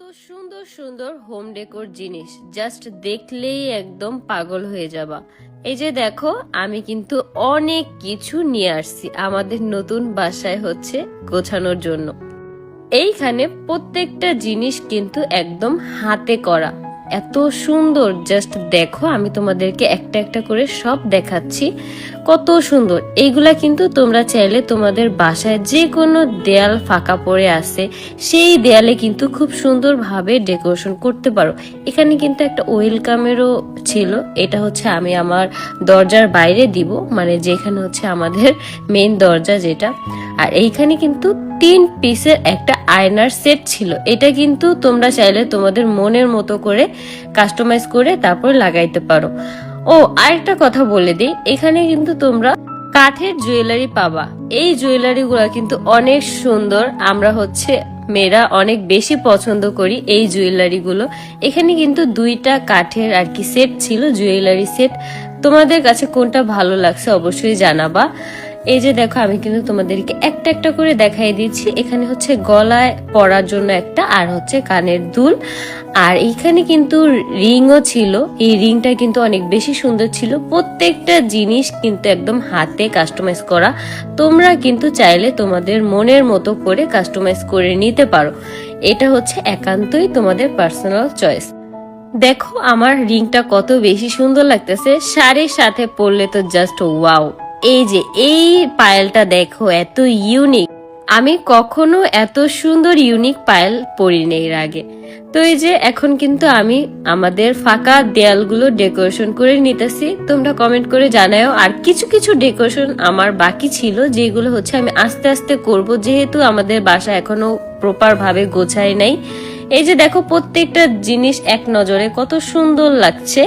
এত সুন্দর সুন্দর হোম ডেকোর জিনিস। জাস্ট দেখলেই একদম পাগল হয়ে যাবা। এই যে দেখো, আমি কিন্তু অনেক কিছু নিয়ে আসছি আমাদের নতুন বাসায় হচ্ছে গোছানোর জন্য। এইখানে প্রত্যেকটা জিনিস কিন্তু একদম হাতে করা। এত সুন্দর। জাস্ট দেখো, আমি তোমাদেরকে একটা একটা করে সব দেখাচ্ছি। কত সুন্দর। এইগুলা কিন্তু তোমরা চাইলে তোমাদের বাসায় যে কোনো দেয়াল ফাঁকা পড়ে আছে, সেই দেয়ালে কিন্তু খুব সুন্দরভাবে ডেকোরেশন করতে পারো। এখানে কিন্তু একটা ওয়েলকামেরও ছিল। এটা হচ্ছে আমি আমার দরজার বাইরে দিব মানে যেখানে হচ্ছে আমাদের মেন দরজা যেটা। আর এইখানে কিন্তু তিন পিসের একটা আয়নার সেট ছিল। এটা কিন্তু তোমরা চাইলে তোমাদের মনের মতো করে কাস্টমাইজ করে তারপর লাগাইতে পারো। ও, আরেকটা কথা বলে দিই। এখানে কিন্তু তোমরা কাঠের জুয়েলারি পাবা। এই জুয়েলারি গুলা কিন্তু অনেক সুন্দর। আমরা হচ্ছে মেয়েরা অনেক বেশি পছন্দ করি এই জুয়েলারি গুলো। এখানে কিন্তু দুইটা কাঠের আর কি সেট ছিল জুয়েলারি সেট তোমাদের কাছে কোনটা ভালো লাগছে অবশ্যই জানাবা। এই যে দেখো, আমি কিন্তু তোমাদেরকে একটা একটা করে দেখাই দিচ্ছি। এখানে হচ্ছে গলায় পরার জন্য একটা, আর হচ্ছে কানের দুল। আর এইখানে কিন্তু রিংও ছিল। এই রিংটা কিন্তু অনেক বেশি সুন্দর ছিল। প্রত্যেকটা জিনিস কিন্তু একদম হাতে কাস্টমাইজ করা। তোমরা কিন্তু চাইলে তোমাদের মনের মতো করে কাস্টমাইজ করে নিতে পারো। এটা হচ্ছে একান্তই তোমাদের পার্সোনাল চয়েস দেখো, আমার রিংটা কত বেশি সুন্দর লাগতেছে। শাড়ির সাথে পরলে তো জাস্ট ওয়াও এই যে, এই পায়েলটা দেখো, এত ইউনিক আমি কখনো এত সুন্দর ইউনিক পায়েল পরিনি এর আগে। তো এই যে, এখন কিন্তু আমি আমাদের ফাঁকা দেয়ালগুলো ডেকোরেশন করে নিতেছি। তোমরা কমেন্ট করে জানাও আর কিছু কিছু ডেকোরেশন আমার বাকি ছিল, যেগুলো হচ্ছে আমি আস্তে আস্তে করব। যেহেতু আমাদের বাসা এখনও প্রপার ভাবে গোছায় নাই এই যে দেখো প্রত্যেকটা জিনিস এক নজরে, কত সুন্দর লাগছে।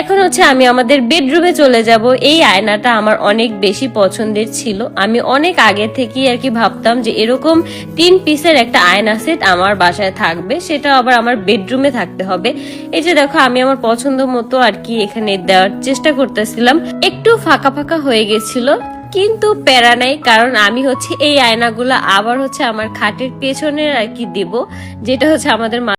এখন হচ্ছে আমি আমাদের বেডরুমে চলে যাব। এই আয়নাটা আমার অনেক বেশি পছন্দের ছিল। আমি অনেক আগে থেকেই আর কি ভাবতাম যে এরকম তিন পিসের একটা আয়না সেট আমার বাসায় থাকবে, সেটা আবার আমার বেডরুমে থাকতে হবে। এই যে দেখো, আমি আমার পছন্দ মতো আর কি এখানে দেওয়ার চেষ্টা করতেছিলাম। একটু ফাঁকা ফাঁকা হয়ে গেছিল। কিন্তু প্যারা নাই, কারণ আমি হচ্ছে এই আয়নাগুলো আবার হচ্ছে আমার খাটের পেছনের আর কি দেবো, যেটা হচ্ছে আমাদের